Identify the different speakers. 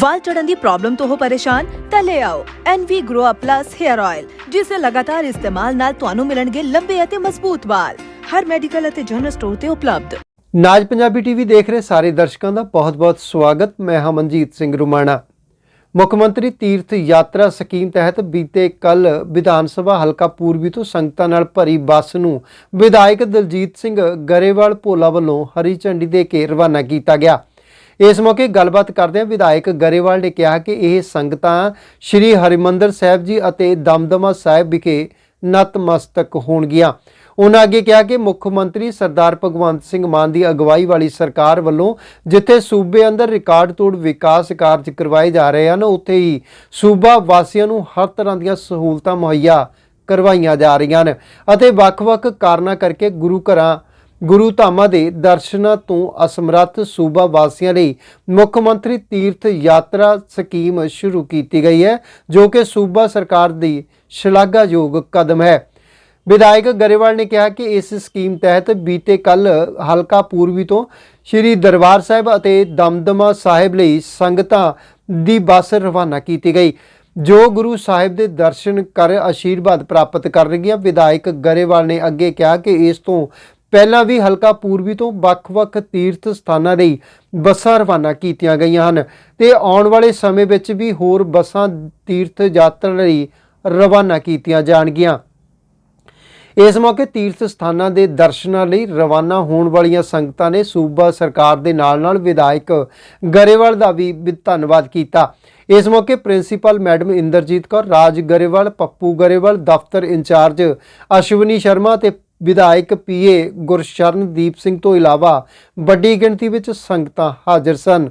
Speaker 1: ਵਾਲ ਝੜਨ ਦੀ problem ਤੋਂ ਹੋ ਪਰੇਸ਼ਾਨ, ਤਾਂ ਲੈ ਆਓ NV Grow Up Plus Hair Oil, ਜਿਸ ਦੇ ਲਗਾਤਾਰ ਇਸਤੇਮਾਲ ਨਾਲ ਤੁਹਾਨੂੰ ਮਿਲਣਗੇ ਲੰਬੇ ਅਤੇ ਮਜ਼ਬੂਤ ਵਾਲ। ਹਰ ਮੈਡੀਕਲ ਅਤੇ ਜਨਰਲ ਸਟੋਰ ਤੇ ਉਪਲਬਧ।
Speaker 2: ਨਾਜ ਪੰਜਾਬੀ ਟੀਵੀ ਦੇਖ ਰਹੇ ਸਾਰੇ ਦਰਸ਼ਕਾਂ ਦਾ ਬਹੁਤ-ਬਹੁਤ ਸਵਾਗਤ। ਮੈਂ ਹਾਂ ਮਨਜੀਤ ਸਿੰਘ ਰੁਮਾਣਾ। ਮੁੱਖ ਮੰਤਰੀ ਤੀਰਥ ਯਾਤਰਾ ਸਕੀਮ ਤਹਿਤ ਬੀਤੇ ਕੱਲ ਵਿਧਾਨ ਸਭਾ ਹਲਕਾ ਪੂਰਬੀ ਤੋਂ ਸੰਗਤਾਂ ਨਾਲ ਭਰੀ ਬੱਸ ਨੂੰ ਵਿਧਾਇਕ ਦਲਜੀਤ ਸਿੰਘ ਗਰੇਵਾਲ ਭੋਲਾ ਵੱਲੋਂ ਹਰੀ ਝੰਡੀ ਦੇ ਕੇ ਰਵਾਨਾ ਕੀਤਾ ਗਿਆ। ਇਸ ਮੌਕੇ ਗੱਲਬਾਤ ਕਰਦਿਆਂ ਵਿਧਾਇਕ ਗਰੇਵਾਲ ਨੇ ਕਿਹਾ ਕਿ ਇਹ ਸੰਗਤਾਂ ਸ੍ਰੀ ਹਰਿਮੰਦਰ ਸਾਹਿਬ ਜੀ ਅਤੇ ਦਮਦਮਾ ਸਾਹਿਬ ਵਿਖੇ ਨਤਮਸਤਕ ਹੋਣਗੀਆਂ। ਉਹਨਾਂ ਅੱਗੇ ਕਿਹਾ ਕਿ ਮੁੱਖ ਮੰਤਰੀ ਸਰਦਾਰ ਭਗਵੰਤ ਸਿੰਘ ਮਾਨ ਦੀ ਅਗਵਾਈ ਵਾਲੀ ਸਰਕਾਰ ਵੱਲੋਂ ਜਿੱਥੇ ਸੂਬੇ ਅੰਦਰ ਰਿਕਾਰਡ ਤੋੜ ਵਿਕਾਸ ਕਾਰਜ ਕਰਵਾਏ ਜਾ ਰਹੇ ਹਨ, ਉੱਥੇ ਹੀ ਸੂਬਾ ਵਾਸੀਆਂ ਨੂੰ ਹਰ ਤਰ੍ਹਾਂ ਦੀਆਂ ਸਹੂਲਤਾਂ ਮੁਹੱਈਆ ਕਰਵਾਈਆਂ ਜਾ ਰਹੀਆਂ ਹਨ ਅਤੇ ਵੱਖ-ਵੱਖ ਕਾਰਨਾਂ ਕਰਕੇ ਗੁਰੂ ਘਰਾਂ ਗੁਰੂ ਧਾਮਾਂ ਦੇ ਦਰਸ਼ਨਾਂ ਤੋਂ ਅਸਮਰੱਥ ਸੂਬਾ ਵਾਸੀਆਂ ਲਈ ਮੁੱਖ ਮੰਤਰੀ ਤੀਰਥ ਯਾਤਰਾ ਸਕੀਮ ਸ਼ੁਰੂ ਕੀਤੀ ਗਈ ਹੈ, ਜੋ ਕਿ ਸੂਬਾ ਸਰਕਾਰ ਦੀ ਸ਼ਲਾਘਾਯੋਗ ਕਦਮ ਹੈ। ਵਿਧਾਇਕ ਗਰੇਵਾਲ ਨੇ ਕਿਹਾ ਕਿ ਇਸ ਸਕੀਮ ਤਹਿਤ ਬੀਤੇ ਕੱਲ ਹਲਕਾ ਪੂਰਬੀ ਤੋਂ ਸ੍ਰੀ ਦਰਬਾਰ ਸਾਹਿਬ ਅਤੇ ਦਮਦਮਾ ਸਾਹਿਬ ਲਈ ਸੰਗਤਾਂ ਦੀ ਬੱਸ ਰਵਾਨਾ ਕੀਤੀ ਗਈ, ਜੋ ਗੁਰੂ ਸਾਹਿਬ ਦੇ ਦਰਸ਼ਨ ਕਰ ਆਸ਼ੀਰਵਾਦ ਪ੍ਰਾਪਤ ਕਰਨਗੀਆਂ ਵਿਧਾਇਕ ਗਰੇਵਾਲ ਨੇ ਅੱਗੇ ਕਿਹਾ ਕਿ ਇਸ ਤੋਂ ਪਹਿਲਾਂ ਵੀ ਹਲਕਾ ਪੂਰਬੀ ਤੋਂ ਵੱਖ-ਵੱਖ ਤੀਰਥ ਸਥਾਨਾਂ ਲਈ ਬੱਸਾਂ ਰਵਾਨਾ ਕੀਤੀਆਂ ਗਈਆਂ ਹਨ ਤੇ ਆਉਣ ਵਾਲੇ ਸਮੇਂ ਵਿੱਚ ਵੀ ਹੋਰ ਬੱਸਾਂ ਤੀਰਥ ਯਾਤਰਾ ਲਈ ਰਵਾਨਾ ਕੀਤੀਆਂ ਜਾਣਗੀਆਂ। ਇਸ ਮੌਕੇ ਤੀਰਥ ਸਥਾਨਾਂ ਦੇ ਦਰਸ਼ਨਾਂ ਲਈ ਰਵਾਨਾ ਹੋਣ ਵਾਲੀਆਂ ਸੰਗਤਾਂ ਨੇ ਸੂਬਾ ਸਰਕਾਰ ਦੇ ਨਾਲ-ਨਾਲ ਵਿਧਾਇਕ ਗਰੇਵਾਲ ਦਾ ਵੀ ਧੰਨਵਾਦ ਕੀਤਾ। ਇਸ ਮੌਕੇ ਪ੍ਰਿੰਸੀਪਲ ਮੈਡਮ ਇੰਦਰਜੀਤ ਕੌਰ, ਰਾਜ ਗਰੇਵਾਲ, ਪੱਪੂ ਗਰੇਵਾਲ, ਦਫ਼ਤਰ ਇੰਚਾਰਜ ਅਸ਼ਵਨੀ ਸ਼ਰਮਾ ਤੇ ਵਿਧਾਇਕ ਪੀਏ ਗੁਰਸ਼ਰਨਦੀਪ ਸਿੰਘ ਤੋਂ ਇਲਾਵਾ ਵੱਡੀ ਗਿਣਤੀ ਵਿੱਚ ਸੰਗਤਾਂ ਹਾਜ਼ਰ ਸਨ।